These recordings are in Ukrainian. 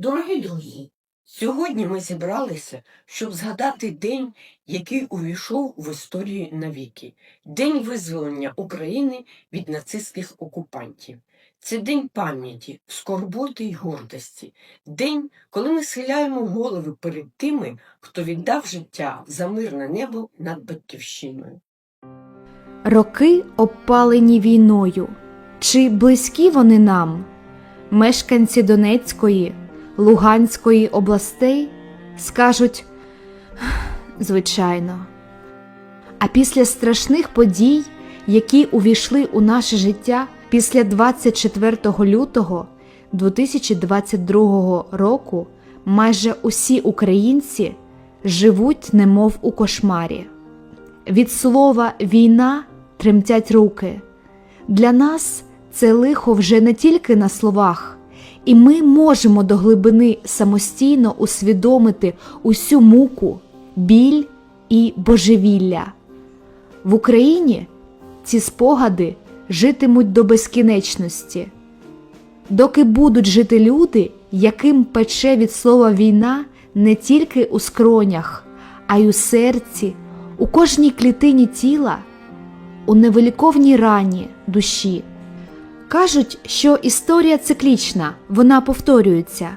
Дорогі друзі, сьогодні ми зібралися, щоб згадати день, який увійшов в історію навіки День визволення України від нацистських окупантів. Це день пам'яті, скорботи й гордості, день, коли ми схиляємо голови перед тими, хто віддав життя за мирне небо над батьківщиною. Роки обпалені війною. Чи близькі вони нам? Мешканці Донецької, Луганської областей скажуть звичайно. А після страшних подій, які увійшли у наше життя після 24 лютого 2022 року, майже усі українці живуть немов у кошмарі. Від слова війна тремтять руки. Для нас це лихо вже не тільки на словах, і ми можемо до глибини самостійно усвідомити усю муку, біль і божевілля. В Україні ці спогади житимуть до безкінечності. Доки будуть жити люди, яким пече від слова війна не тільки у скронях, а й у серці, у кожній клітині тіла, у невиліковній рані душі. Кажуть, що історія циклічна, вона повторюється.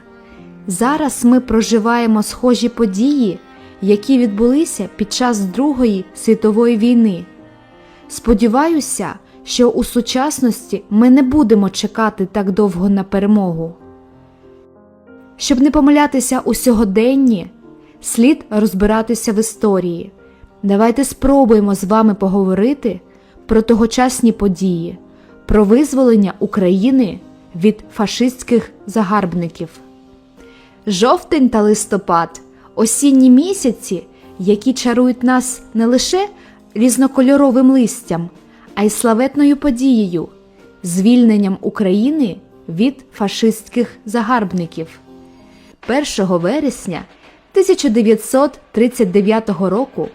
Зараз ми проживаємо схожі події, які відбулися під час Другої світової війни. Сподіваюся, що у сучасності ми не будемо чекати так довго на перемогу. Щоб не помилятися у сьогоденні, слід розбиратися в історії. Давайте спробуємо з вами поговорити про тогочасні події, про визволення України від фашистських загарбників. Жовтень та листопад осінні місяці, які чарують нас не лише різнокольоровим листям, а й славетною подією звільненням України від фашистських загарбників. 1 вересня 1939 року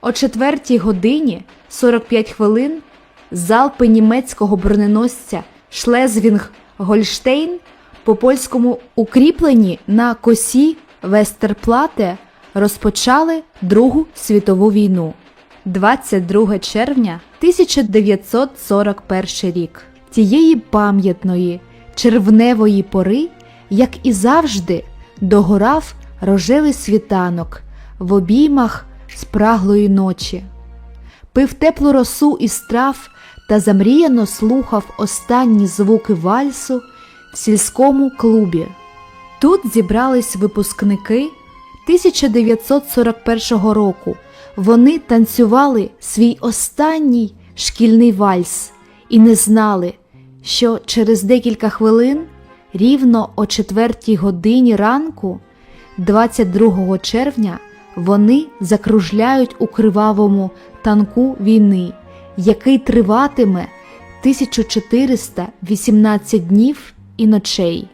о 4 годині 45 хвилин залпи німецького броненосця Шлезвінг Гольштейн по польському укріпленні на косі Вестерплате розпочали Другу світову війну. 22 червня 1941 рік. Тієї пам'ятної червневої пори, як і завжди, догорав рожевий світанок в обіймах спраглої ночі, пив теплу росу із трав та замріяно слухав останні звуки вальсу в сільському клубі. Тут зібрались випускники 1941 року. Вони танцювали свій останній шкільний вальс і не знали, що через декілька хвилин, рівно о 4 годині ранку, 22 червня, вони закружляють у кривавому танку війни, який триватиме 1418 днів і ночей.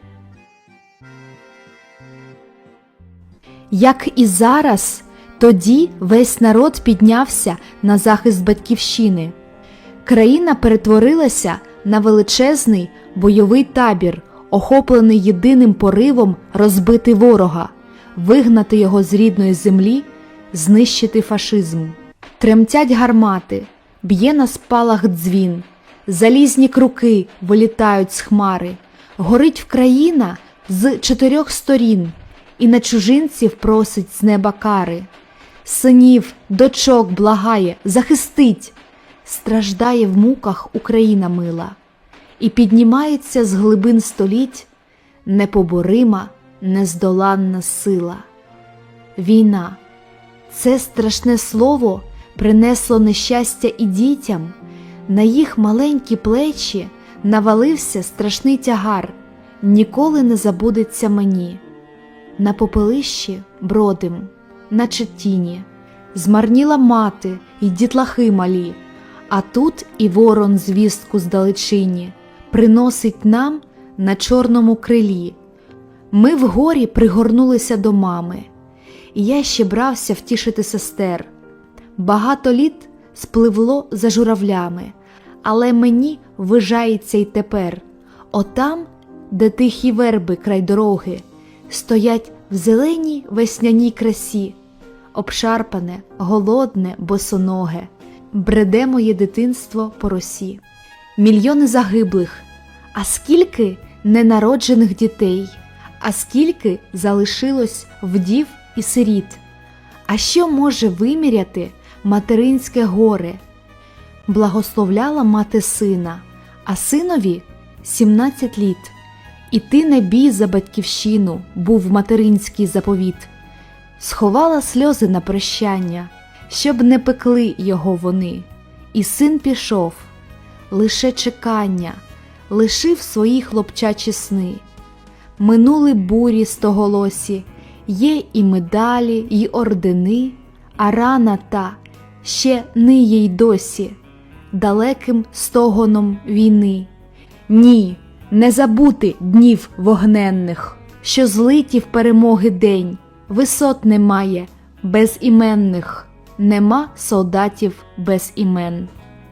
Як і зараз, тоді весь народ піднявся на захист батьківщини. Країна перетворилася на величезний бойовий табір, охоплений єдиним поривом розбити ворога, вигнати його з рідної землі, знищити фашизм. Тремтять гармати, б'є на спалах дзвін, залізні круки вилітають з хмари, горить Вкраїна з чотирьох сторін, і на чужинців просить з неба кари. Синів, дочок благає, захистить, страждає в муках Україна мила, і піднімається з глибин століть непоборима, нездоланна сила. Війна це страшне слово принесло нещастя і дітям, на їх маленькі плечі навалився страшний тягар, ніколи не забудеться мені. На попелищі бродим, наче тіні, змарніла мати й дітлахи малі, а тут і ворон звістку здалечині приносить нам на чорному крилі. Ми вгорі пригорнулися до мами, і я ще брався втішити сестер. Багато літ спливло за журавлями, але мені вижається й тепер, отам, де тихі верби край дороги, стоять в зеленій весняній красі, обшарпане, голодне, босоноге, бреде моє дитинство по росі. Мільйони загиблих, а скільки ненароджених дітей, а скільки залишилось вдів і сиріт. А що може виміряти материнське горе? Благословляла мати сина, а синові 17 літ. І ти не бій за батьківщину, був материнський заповіт. Сховала сльози на прощання, щоб не пекли його вони. І син пішов, лише чекання, лишив свої хлопчачі сни. Минули бурі стоголосі, є і медалі, і ордени, а рана та ще ниє й досі, далеким стогоном війни. Ні, не забути днів вогненних, що злиті в перемоги день, висот немає безіменних, нема солдатів без імен.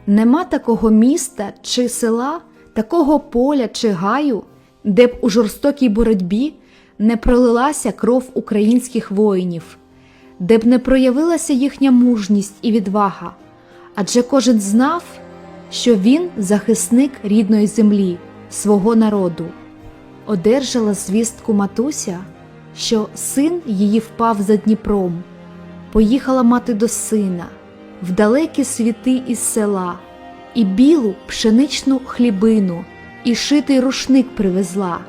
Нема такого міста чи села, такого поля чи гаю, де б у жорстокій боротьбі не пролилася кров українських воїнів, де б не проявилася їхня мужність і відвага, адже кожен знав, що він захисник рідної землі, свого народу. Одержала звістку матуся, що син її впав за Дніпром. Поїхала мати до сина в далекі світи із села, і білу пшеничну хлібину, і шитий рушник привезла.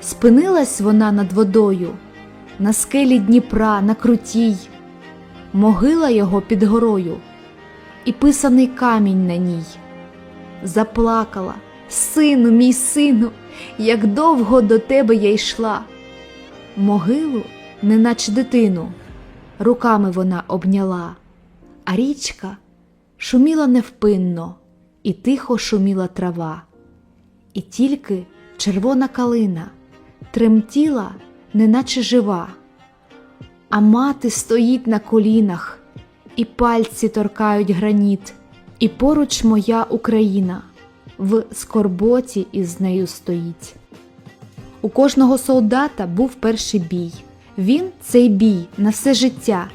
Спинилась вона над водою, на скелі Дніпра, на крутій, могила його під горою, і писаний камінь на ній. Заплакала, сину, мій сину, як довго до тебе я йшла. Могилу, неначе дитину, руками вона обняла, а річка шуміла невпинно, і тихо шуміла трава, і тільки червона калина тремтіла, неначе жива, а мати стоїть на колінах, і пальці торкають граніт, і поруч моя Україна в скорботі із нею стоїть. У кожного солдата був перший бій. Він цей бій на все життя,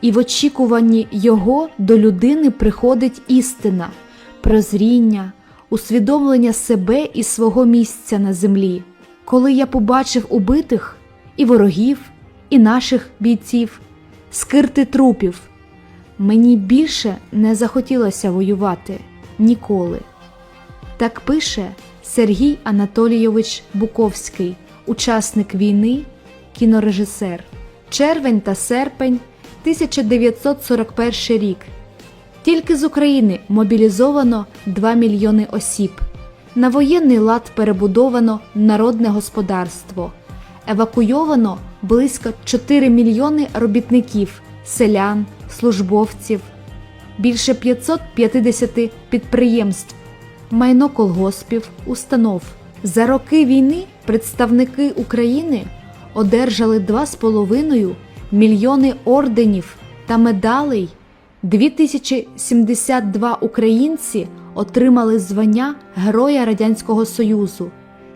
і в очікуванні його до людини приходить істина, прозріння, усвідомлення себе і свого місця на землі. Коли я побачив убитих і ворогів, і наших бійців, скирти трупів, мені більше не захотілося воювати ніколи. Так пише Сергій Анатолійович Буковський, учасник війни, кінорежисер. Червень та серпень 1941 рік. Тільки з України мобілізовано 2 мільйони осіб. На воєнний лад перебудовано народне господарство. Евакуйовано близько 4 мільйони робітників, селян, службовців, більше 550 підприємств майно колгоспів, установ. За роки війни представники України одержали 2,5 мільйони орденів та медалей. 2072 українці отримали звання Героя Радянського Союзу,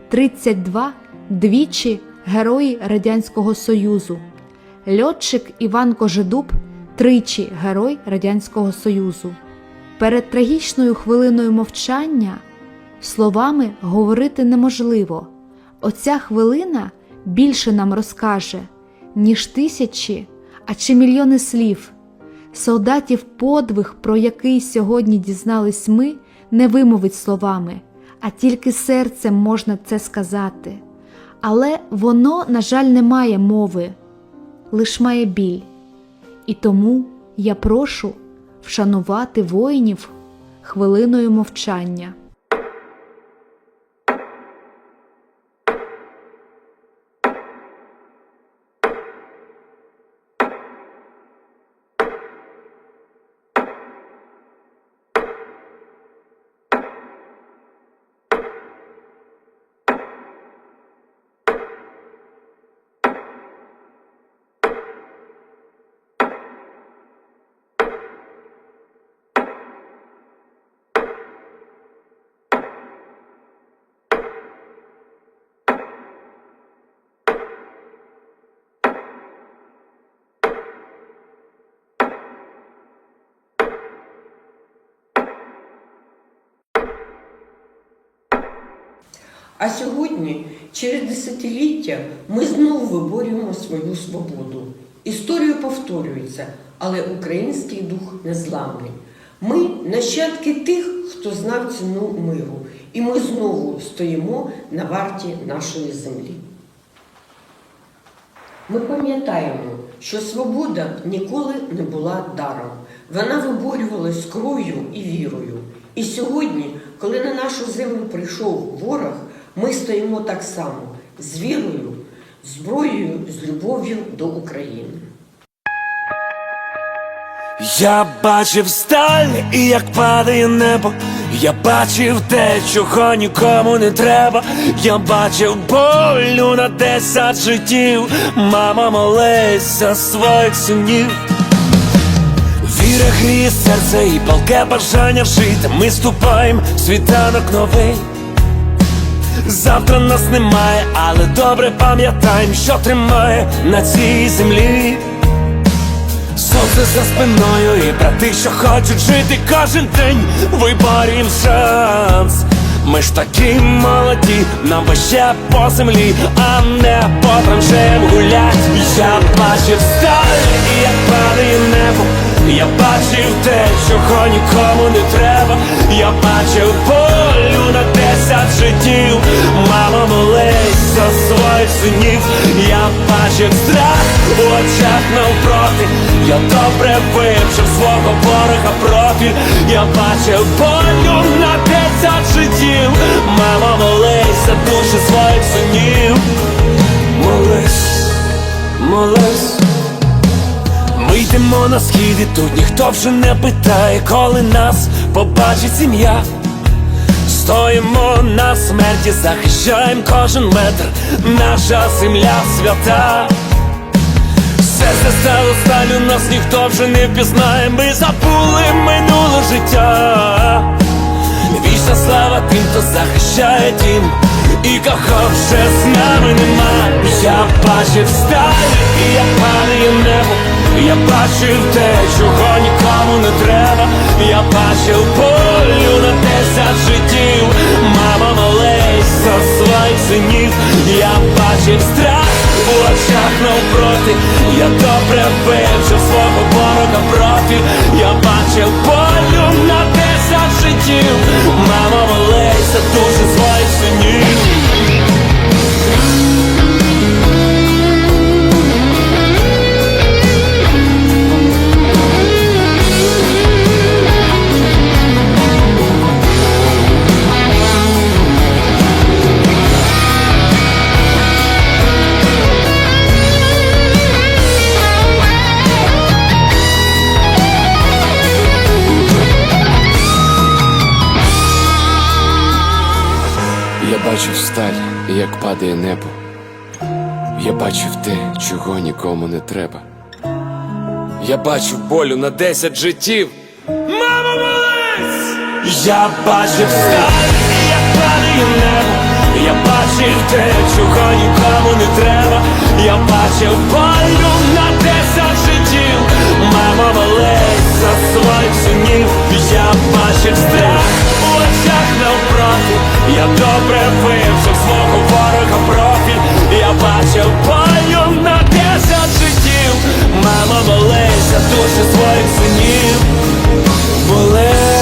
32 двічі Герої Радянського Союзу. Льотчик Іван Кожедуб тричі Герой Радянського Союзу. Перед трагічною хвилиною мовчання словами говорити неможливо. Оця хвилина більше нам розкаже, ніж тисячі, а чи мільйони слів. Солдатів подвиг, про який сьогодні дізнались ми, не вимовить словами, а тільки серцем можна це сказати. Але воно, на жаль, не має мови, лиш має біль. І тому я прошу вшанувати воїнів хвилиною мовчання. А сьогодні, через десятиліття, ми знову виборюємо свою свободу. Історія повторюється, але український дух незламний. Ми нащадки тих, хто знав ціну миру, і ми знову стоїмо на варті нашої землі. Ми пам'ятаємо, що свобода ніколи не була даром. Вона виборювалась кров'ю і вірою. І сьогодні, коли на нашу землю прийшов ворог, ми стоїмо так само з вірою, зброєю, з любов'ю до України. Я бачив сталь, і як падає небо. Я бачив те, чого нікому не треба. Я бачив болю на десять життів. Мама молись за своїх синів. Віра гріє серце і палке бажання жити. Ми ступаємо світанок новий. Завтра нас немає, але добре пам'ятаємо, що тримає на цій землі. Сонце за спиною і брати, що хочуть жити кожен день, виборім шанс. Ми ж такі молоді, нам би ще по землі, а не по траншеям гулять. Я бачив сталь, і як падає небо. Я бачив те, чого нікому не треба. Я бачив болю на десять життів. Мама молись за своїх синів. Я бачив страх у очах навпроти. Я добре вивчив свого ворога профіль. Я бачив болю на десять життів. Мама молись за душі своїх синів. Молись, молись. Ми на схід і тут ніхто вже не питає, коли нас побачить сім'я. Стоїмо на смерті, захищаємо кожен метр, наша земля свята. Серце стало сталю, нас ніхто вже не впізнає, ми забули минуле життя. Вічна слава тим, хто захищає дім, і кого вже з нами нема. Я бачив сталь, і я падає небо. Я бачив те, чого нікому не треба. Я бачив болю на десять життів. Мама молись за своїх синів. Я бачив страх у очах навпроти. Я добре вивчив свого ворога профіль. Я бачив болю на десять життів. Мама молись за душі своїх синів. Як падає небо. Я бачив те, чого нікому не треба. Я бачив болю на десять життів. Мама молись! Я бачив сталь, як падає небо. Я бачив те, чого нікому не треба. Я бачив болю на десять життів. Мама молись за своїх синів. Я бачив навпроти. Я добре вивчив свого ворога профіль. Я бачив болю на десять життів. Мама молись за душі своїх синів. Молись.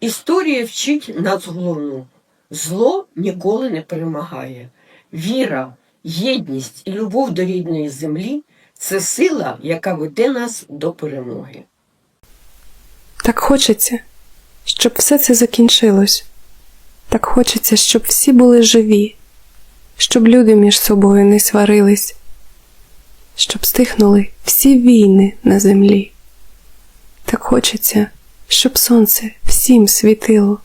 Історія вчить нас головну. Зло ніколи не перемагає. Віра, єдність і любов до рідної землі це сила, яка веде нас до перемоги. Так хочеться, щоб все це закінчилось. Так хочеться, щоб всі були живі, щоб люди між собою не сварились, щоб стихнули всі війни на землі. Так хочеться, щоб сонце всім світило,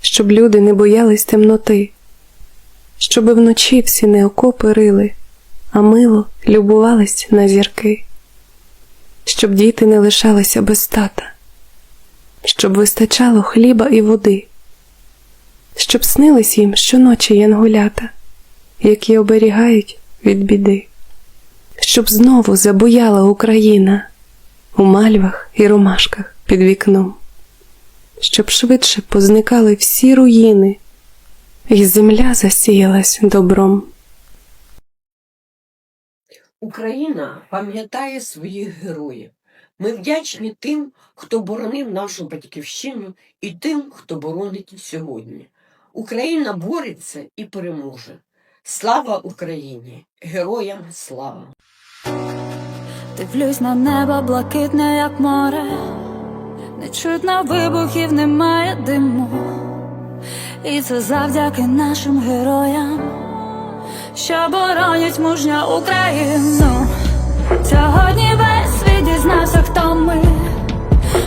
щоб люди не боялись темноти, щоби вночі всі не окопи рили, а мило любувались на зірки, щоб діти не лишалися без тата щоб вистачало хліба і води, щоб снились їм щоночі янгулята, які оберігають від біди, щоб знову забуяла Україна у мальвах і ромашках під вікном, щоб швидше позникали всі руїни, і земля засіялась добром. Україна пам'ятає своїх героїв. Ми вдячні тим, хто боронив нашу батьківщину, і тим, хто боронить сьогодні. Україна бореться і переможе. Слава Україні! Героям слава! Дивлюсь на небо блакитне, як море, не чутно вибухів, немає диму. І це завдяки нашим героям, що боронять мужньо Україну. Сьогодні дізнався, хто ми,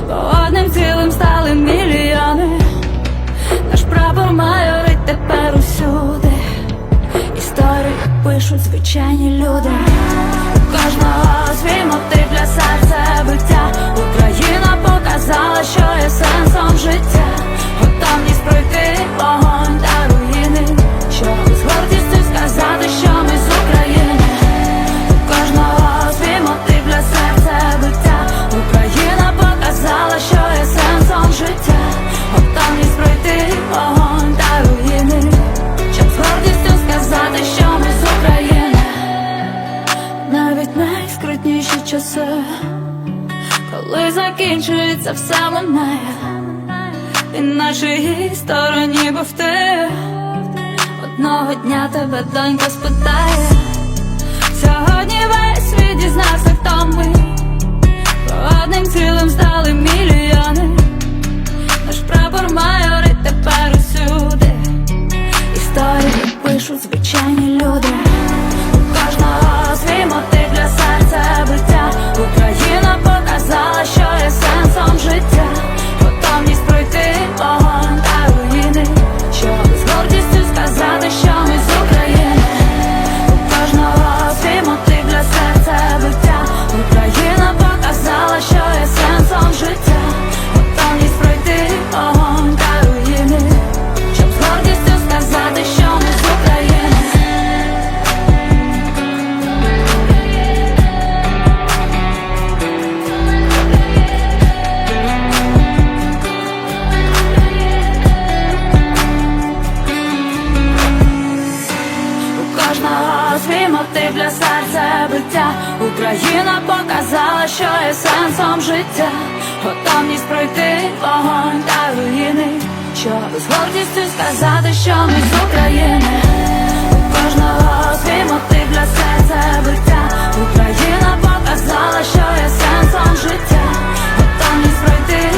бо одним цілим стали мільйони. Наш прапор майорить тепер усюди. Історію пишуть звичайні люди. У Кожного свій мотив для серця биття. Україна показала, що є сенсом життя. Готовність пройти вогонь закінчується все минає, і на чиїй стороні був ти Одного дня тебе донька спитає. Сьогодні весь світ дізнався, хто ми, бо одним цілим стали мільйони. Наш прапор майорить тепер усюди. Історії пишуть звичайні люди. Твій мотив для серця биття. Україна показала, що є сенсом життя, готовність пройти вогонь та руїни, Щоб з гордістю сказати, що ми з України, у кожного свій мотив для серця биття. Україна показала, що є сенсом життя, готовність пройти.